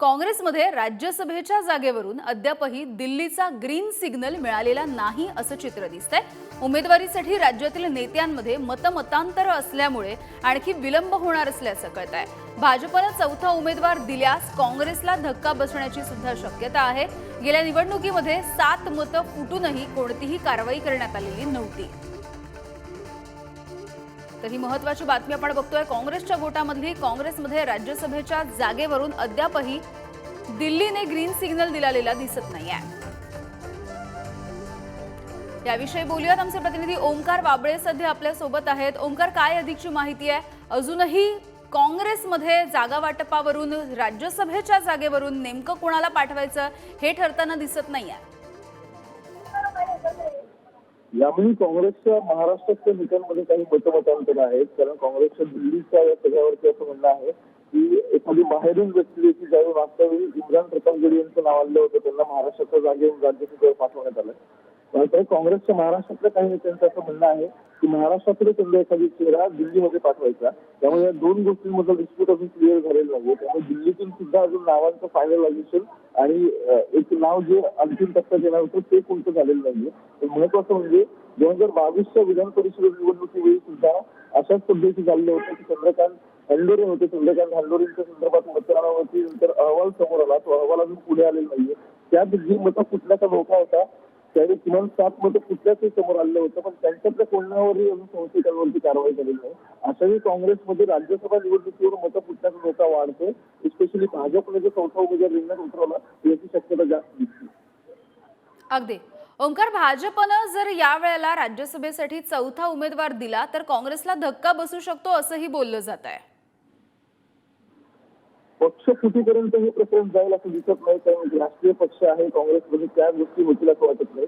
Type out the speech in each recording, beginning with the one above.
काँग्रेसमध्ये राज्यसभेच्या जागेवरून अद्यापही दिल्लीचा ग्रीन सिग्नल मिळालेला नाही असं चित्र दिसतंय. उमेदवारीसाठी राज्यातील नेत्यांमध्ये मतमतांतर असल्यामुळे आणखी विलंब होणार असल्याचं कळत आहे भाजपनं चौथा उमेदवार दिल्यास काँग्रेसला धक्का बसण्याची सुद्धा शक्यता आहे. गेल्या निवडणुकीमध्ये सात मतं फुटूनही कोणतीही कारवाई करण्यात आलेली नव्हती. तर ही महत्वाची बातमी आपण बघतोय. काँग्रेसच्या गोटामधली काँग्रेसमध्ये राज्यसभेच्या जागेवरून अद्यापही दिल्लीने ग्रीन सिग्नल दिलेला दिसत नाही आहे याविषयी बोलूयात आमचे प्रतिनिधी ओमकार वाबळे सध्या आपल्यासोबत आहेत. ओमकार काय अधिकची माहिती आहे? अजूनही काँग्रेसमध्ये जागा वाटपावरून राज्यसभेच्या जागेवरून नेमकं कोणाला पाठवायचं हे ठरताना दिसत नाहीये. यामुळे काँग्रेसच्या महाराष्ट्राच्या नेत्यांमध्ये काही मतमतांतर आहेत कारण काँग्रेसच्या दिल्लीच्या या सगळ्यावरती असं म्हणणं आहे की एखादी बाहेरून व्यक्ती देखील ज्यावेळी मागच्या वेळी इम्रान प्रतापगड यांचं नाव आलं होतं त्यांना महाराष्ट्राच्या जागेवर राज्यसभेवर पाठवण्यात आलं. तर काँग्रेसच्या महाराष्ट्रातल्या काही नेत्यांचं असं म्हणणं आहे की महाराष्ट्रातले त्यांना एखादी चेहरा दिल्लीमध्ये पाठवायचा त्यामुळे या दोन गोष्टींमधला डिस्प्यूट अजून क्लिअर झालेला नाही त्यामुळे दिल्लीतून सुद्धा अजून नावांचं फायनलायझेशन आणि एक नाव जे अंतिम टप्प्यात येणार होतं ते कोणतं झालेलं नाहीये. तर महत्वाचं म्हणजे दोन हजार बावीसच्या विधान परिषद निवडणुकीवेळी सुद्धा अशाच पद्धती झालेलं होतं की चंद्रकांत हंडोरे होते. चंद्रकांत हंडोरेंच्या संदर्भात मतदानावरती नंतर अहवाल समोर आला. तो अहवाल अजून पुढे आलेला नाहीये. त्यात जी मतं फुटण्याचा धोका होता त्यावेळी किमान सात मतं फुटल्याचे समोर आलेलं होतं पण त्यांच्यातल्या कोणावरही अजून संशयितांवरती कारवाई झालेली नाही. अशावेळी काँग्रेसमध्ये राज्यसभा निवडणुकीवर मतं फुटण्याचा धोका वाढतोय स्पेशली भाजपने जो चौथा उमेदवार रिंगणात उतरवला याची शक्यता जास्त दिसते. अगदी. ओंकार भाजपनं जर या वेळेला राज्यसभेसाठी चौथा उमेदवार दिला तर काँग्रेसला धक्का बसू शकतो असंही बोललं जात आहे. पक्ष फुटीपर्यंत हे प्रकरण जाईल असं दिसत नाही कारण राष्ट्रीय पक्ष आहे काँग्रेसमध्ये त्या गोष्टी होतील असं वाटत नाही.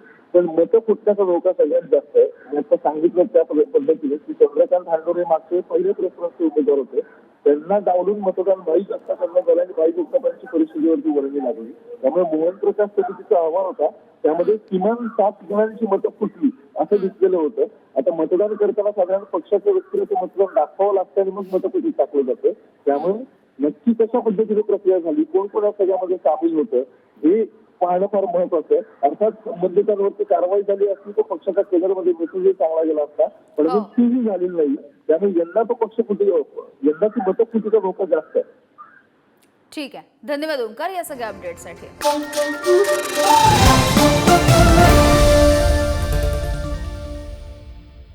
पण मतं फुटण्याचा धोका सगळ्यात जास्त आहे. आता सांगितलं त्या पद्धतीने की चंद्रकांत हांडोरे मागचे पहिले प्रेफरन्सचे उमेदवार होते. त्यांना डावलून मतदान भाईक असता त्यांना दलाली भाई गुप्तापांची परिस्थितीवरती वर्णी लागली. त्यामुळे मोहन प्रकाश समितीचा आव्हान होता. त्यामध्ये किमान सात जणांची मतं फुटली असं दिसलेलं होतं. आता मतदान करताना साधारण पक्षाच्या व्यक्तीला मतदान दाखवावं लागतं आणि मग मतपेटीत टाकलं जातं. त्यामुळे नक्की कशा पद्धतीने प्रक्रिया झाली? कोण कोण या सगळ्यामध्ये सामील होतं? हे पाहणं फार महत्वाचं आहे. अर्थात संबंधितांवरती कारवाई झाली असली तर पक्षाच्या केंद्रामध्ये मेसेजही चांगला गेला असता. पण हो. तीही झालेली नाही त्यामुळे यंदा तो पक्ष फुटी यंदाची मतफुटीचा धोका जास्त आहे. ठीक आहे. धन्यवाद ओंकार या सगळ्या अपडेटसाठी